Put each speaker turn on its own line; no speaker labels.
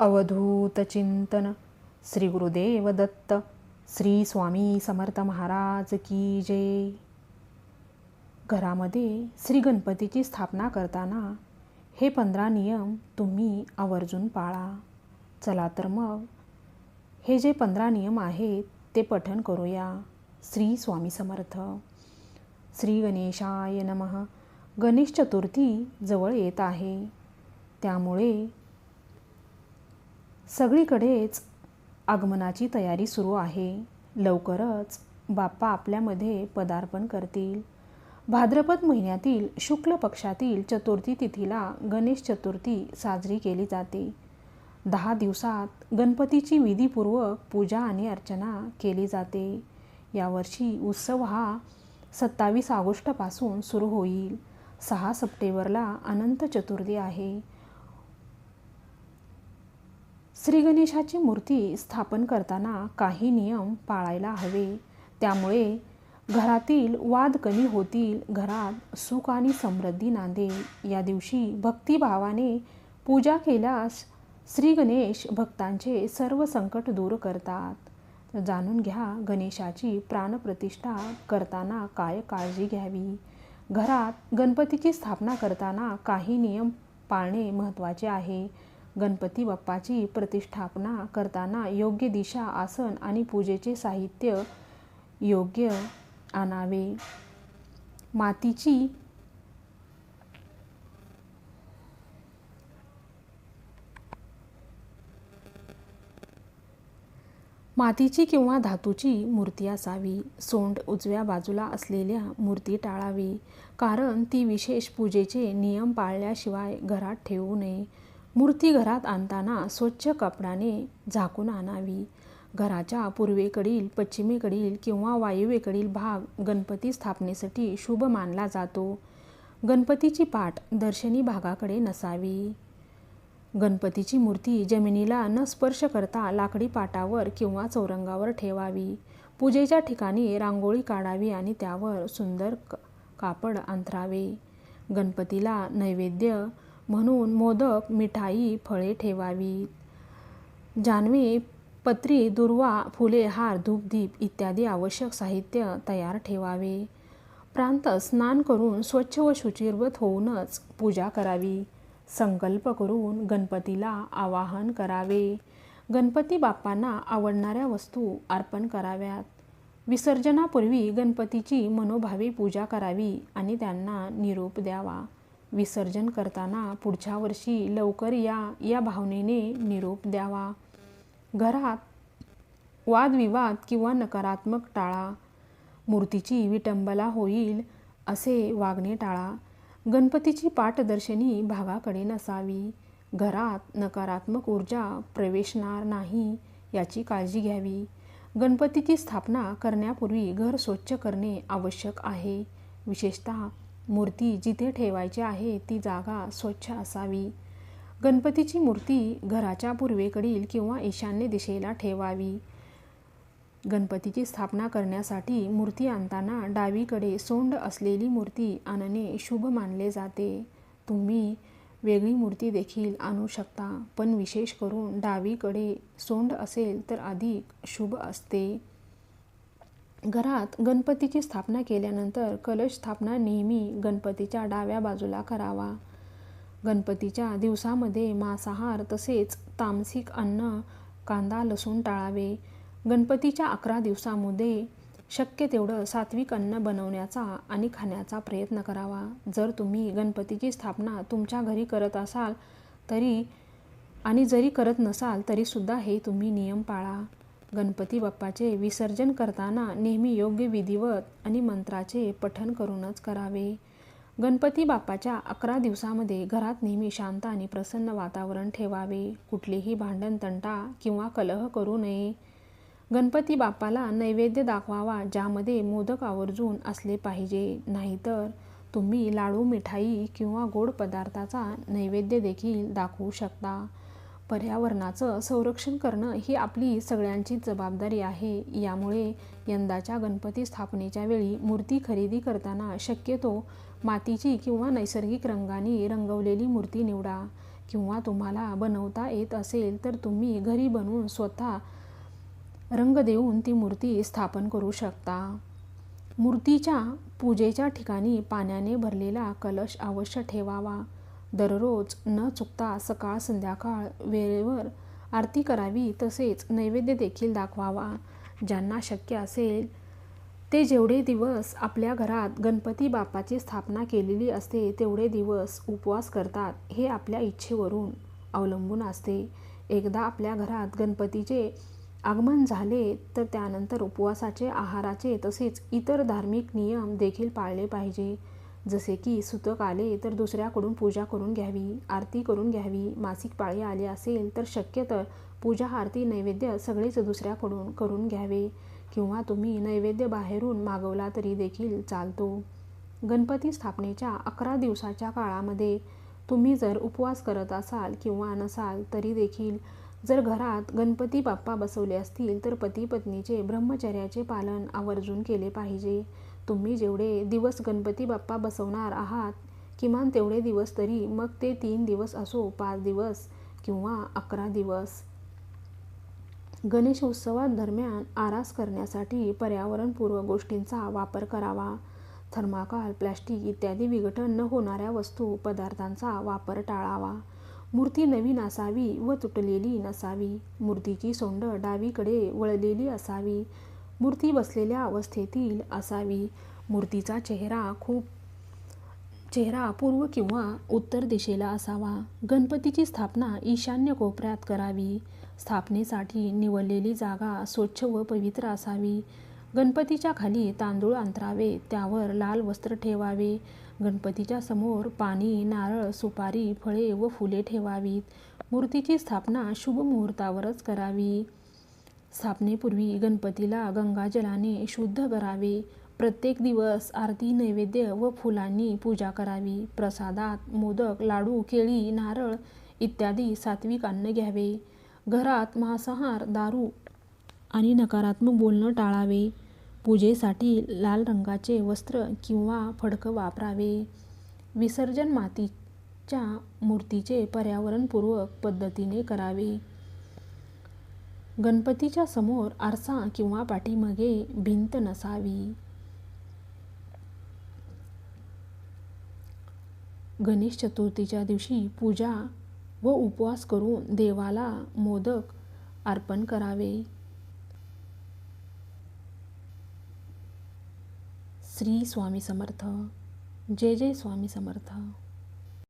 अवधूत चिंतन। श्री गुरुदेव दत्त। श्री स्वामी समर्थ महाराज की जय। घरामध्ये श्री गणपतीची स्थापना करताना हे पंधरा नियम तुम्ही आवर्जून पाळा. चला तर मग हे जे पंधरा नियम आहेत ते पठन करूया. श्री स्वामी समर्थ। श्री गणेशाय नमः। गणेश चतुर्थी जवळ येत आहे. त्यामुळे सगळीकडेच आगमनाची तयारी सुरू आहे. लवकरच बाप्पा आपल्यामध्ये पदार्पण करतील. भाद्रपद महिन्यातील शुक्ल पक्षातील चतुर्थी तिथीला गणेश चतुर्थी साजरी केली जाते. दहा दिवसात गणपतीची विधीपूर्वक पूजा आणि अर्चना केली जाते. यावर्षी उत्सव हा सत्तावीस ऑगस्टपासून सुरू होईल. सहा सप्टेंबरला अनंत चतुर्थी आहे. श्री गणेशाची मूर्ती स्थापन करताना काही नियम पाळायला हवे. त्यामुळे घरातील वाद कमी होतील घरात सुख आणि समृद्धी नांदेल. या दिवशी भक्तिभावाने पूजा केल्यास श्री गणेश भक्तांचे सर्व संकट दूर करतात. जाणून घ्या गणेशाची प्राणप्रतिष्ठा करताना काय काळजी घ्यावी? घरात गणपतीची स्थापना करताना काही नियम पाळणे महत्त्वाचे आहे. गणपती बाप्पाची प्रतिष्ठापना करताना योग्य दिशा आसन आणि पूजेचे साहित्य योग्य आणावे. मातीची मातीची किंवा धातूची मूर्ती असावी. सोंड उजव्या बाजूला असलेल्या मूर्ती टाळावी. कारण ती विशेष पूजेचे नियम पाळल्याशिवाय घरात ठेवू नये. मूर्ती घरात आणताना स्वच्छ कपड्याने झाकून आणावी. घराच्या पूर्वेकडील पश्चिमेकडील किंवा वायुवेकडील भाग गणपती स्थापनेसाठी शुभ मानला जातो. गणपतीची पाठ दर्शनी भागाकडे नसावी. गणपतीची मूर्ती जमिनीला न स्पर्श करता लाकडी पाटावर किंवा चौरंगावर ठेवावी. पूजेच्या ठिकाणी रांगोळी काढावी आणि त्यावर सुंदर कापड अंथरावे. गणपतीला नैवेद्य म्हणून मोदक मिठाई फळे ठेवावीत. जान्हवी पत्री दुर्वा फुले हार धूपदीप इत्यादी आवश्यक साहित्य तयार ठेवावे. प्रांत स्नान करून स्वच्छ व शुचिर्वत होऊनच पूजा करावी. संकल्प करून गणपतीला आवाहन करावे. गणपती बाप्पांना आवडणाऱ्या वस्तू अर्पण कराव्यात. विसर्जनापूर्वी गणपतीची मनोभावे पूजा करावी आणि त्यांना निरोप द्यावा. विसर्जन करताना पुढच्या वर्षी लवकर या या भावनेने निरोप द्यावा. घरात वादविवाद किंवा नकारात्मक टाळा. मूर्तीची विटंबला होईल असे वागणे टाळा. गणपतीची पाठदर्शनी भागाकडे नसावी. घरात नकारात्मक ऊर्जा प्रवेशणार नाही याची काळजी घ्यावी. गणपतीची स्थापना करण्यापूर्वी घर स्वच्छ करणे आवश्यक आहे. विशेषतः मूर्ती जिथे ठेवायची आहे ती जागा स्वच्छ असावी. गणपतीची मूर्ती घराच्या पूर्वेकडील किंवा ईशान्य दिशेला ठेवावी. गणपतीची स्थापना करण्यासाठी मूर्ती आणताना डावीकडे सोंड असलेली मूर्ती आणणे शुभ मानले जाते. तुम्ही वेगळी मूर्ती देखील आणू शकता पण विशेष करून डावीकडे सोंड असेल तर अधिक शुभ असते. घरात गणपतीची स्थापना केल्यानंतर कलश स्थापना नेहमी गणपतीच्या डाव्या बाजूला करावा. गणपतीच्या दिवसामध्ये मांसाहार तसेच तामसिक अन्न कांदा लसूण टाळावे. गणपतीच्या अकरा दिवसामध्ये शक्य तेवढं सात्विक अन्न बनवण्याचा आणि खाण्याचा प्रयत्न करावा. जर तुम्ही गणपतीची स्थापना तुमच्या घरी करत असाल तरी आणि जरी करत नसाल तरीसुद्धा हे तुम्ही नियम पाळा. गणपती बाप्पाचे विसर्जन करताना नेहमी योग्य विधिवत आणि मंत्राचे पठण करूनच करावे. गणपती बाप्पाच्या अकरा दिवसामध्ये घरात नेहमी शांत आणि प्रसन्न वातावरण ठेवावे. कुठलेही भांडण तंटा किंवा कलह करू नये. गणपती बाप्पाला नैवेद्य दाखवावा ज्यामध्ये मोदक आवर्जून असले पाहिजे. नाहीतर तुम्ही लाडू मिठाई किंवा गोड पदार्थाचा नैवेद्य देखील दाखवू शकता. पर्यावरणाचं संरक्षण करणं ही आपली सगळ्यांची जबाबदारी आहे. यामुळे यंदाच्या गणपती स्थापनेच्या वेळी मूर्ती खरेदी करताना शक्यतो मातीची किंवा नैसर्गिक रंगाने रंगवलेली मूर्ती निवडा. किंवा तुम्हाला बनवता येत असेल तर तुम्ही घरी बनवून स्वतः रंग देऊन ती मूर्ती स्थापन करू शकता. मूर्तीच्या पूजेच्या ठिकाणी पाण्याने भरलेला कलश अवश्य ठेवावा. दररोज न चुकता सकाळ संध्याकाळ वेळेवर आरती करावी तसेच नैवेद्य देखील दाखवावा. ज्यांना शक्य असेल ते जेवढे दिवस आपल्या घरात गणपती बाप्पाची स्थापना केलेली असते तेवढे दिवस उपवास करतात हे आपल्या इच्छेवरून अवलंबून असते. एकदा आपल्या घरात गणपतीचे आगमन झाले तर त्यानंतर उपवासाचे आहाराचे तसेच इतर धार्मिक नियम देखील पाळले पाहिजे. जसे की सुतक आले तर दुसऱ्याकडून पूजा करून घ्यावी आरती करून घ्यावी मासिक पाळी आले असेल तर शक्यतर पूजा आरती नैवेद्य सगळेच दुसऱ्याकडून करून घ्यावे किंवा तुम्ही नैवेद्य बाहेरून मागवला तरी देखील चालतो. गणपती स्थापनेच्या अकरा दिवसाच्या काळामध्ये तुम्ही जर उपवास करत असाल किंवा नसाल तरी देखील जर घरात गणपती बाप्पा बसवले असतील तर पती पत्नीचे ब्रह्मचर्याचे पालन आवर्जून केले पाहिजे. तुम्ही जेवढे दिवस गणपती बाप्पा बसवणार आहात किमान तेवढे दिवस तरी मग ते तीन दिवस असो पाच दिवस किंवा अकरा दिवस. गणेश दरम्यान आरास करण्यासाठी पर्यावरणपूर्व गोष्टींचा वापर करावा. थर्माकाल प्लॅस्टिक इत्यादी विघटन न होणाऱ्या वस्तू पदार्थांचा वापर टाळावा. मूर्ती नवीन असावी व तुटलेली नसावी. मूर्तीची सोंड डावीकडे वळलेली असावी. मूर्ती बसलेल्या अवस्थेतील असावी. मूर्तीचा चेहरा खूप चेहरा पूर्व किंवा उत्तर दिशेला असावा. गणपतीची स्थापना ईशान्य कोपऱ्यात करावी. स्थापनेसाठी निवडलेली जागा स्वच्छ व पवित्र असावी. गणपतीच्या खाली तांदूळ अंतरावे त्यावर लाल वस्त्र ठेवावे. गणपतीच्या समोर पाणी नारळ सुपारी फळे व फुले ठेवावीत. मूर्तीची स्थापना शुभ मुहूर्तावरच करावी. स्थापनेपूर्वी गणपतीला गंगाजलाने शुद्ध करावे. प्रत्येक दिवस आरती नैवेद्य व फुलांनी पूजा करावी. प्रसादात मोदक लाडू केळी नारळ इत्यादी सात्विक अन्न घ्यावे. घरात मांसाहार दारू आणि नकारात्मक बोलणं टाळावे. पूजेसाठी लाल रंगाचे वस्त्र किंवा फडकं वापरावे. विसर्जन मातीच्या मूर्तीचे पर्यावरणपूर्वक पद्धतीने करावे. गणपतीच्या समोर आरसा किंवा पाठीमागे भिंत नसावी. गणेश चतुर्थीच्या दिवशी पूजा व उपवास करून देवाला मोदक अर्पण करावे. श्री स्वामी समर्थ. जय जय स्वामी समर्थ.